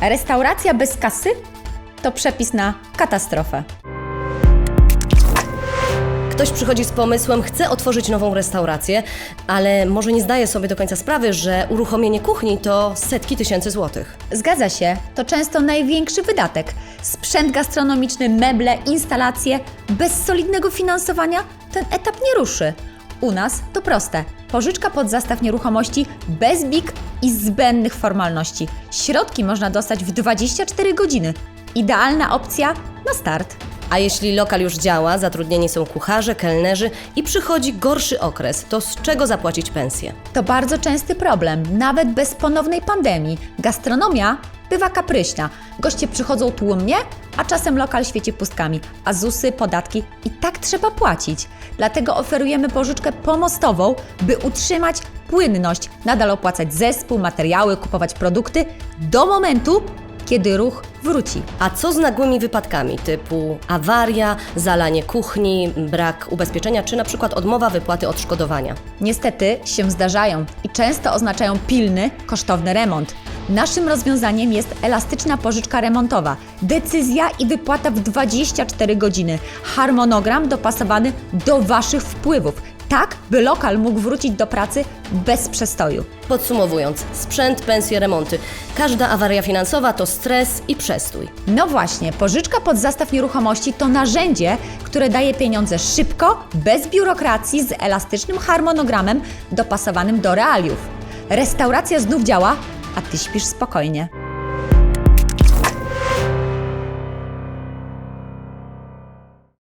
Restauracja bez kasy to przepis na katastrofę. Ktoś przychodzi z pomysłem, chce otworzyć nową restaurację, ale może nie zdaje sobie do końca sprawy, że uruchomienie kuchni to setki tysięcy złotych. Zgadza się, to często największy wydatek. Sprzęt gastronomiczny, meble, instalacje. Bez solidnego finansowania ten etap nie ruszy. U nas to proste. Pożyczka pod zastaw nieruchomości bez BIK i zbędnych formalności. Środki można dostać w 24 godziny. Idealna opcja na start. A jeśli lokal już działa, zatrudnieni są kucharze, kelnerzy i przychodzi gorszy okres, to z czego zapłacić pensję? To bardzo częsty problem, nawet bez ponownej pandemii. Gastronomia bywa kapryśna. Goście przychodzą tłumnie, a czasem lokal świeci pustkami, a ZUSy, podatki i tak trzeba płacić. Dlatego oferujemy pożyczkę pomostową, by utrzymać płynność, nadal opłacać zespół, materiały, kupować produkty do momentu, kiedy ruch wróci. A co z nagłymi wypadkami typu awaria, zalanie kuchni, brak ubezpieczenia czy na przykład odmowa wypłaty odszkodowania? Niestety się zdarzają i często oznaczają pilny, kosztowny remont. Naszym rozwiązaniem jest elastyczna pożyczka remontowa. Decyzja i wypłata w 24 godziny. Harmonogram dopasowany do Waszych wpływów. Tak, by lokal mógł wrócić do pracy bez przestoju. Podsumowując, sprzęt, pensje, remonty. Każda awaria finansowa to stres i przestój. No właśnie, pożyczka pod zastaw nieruchomości to narzędzie, które daje pieniądze szybko, bez biurokracji, z elastycznym harmonogramem dopasowanym do realiów. Restauracja znów działa, a Ty śpisz spokojnie.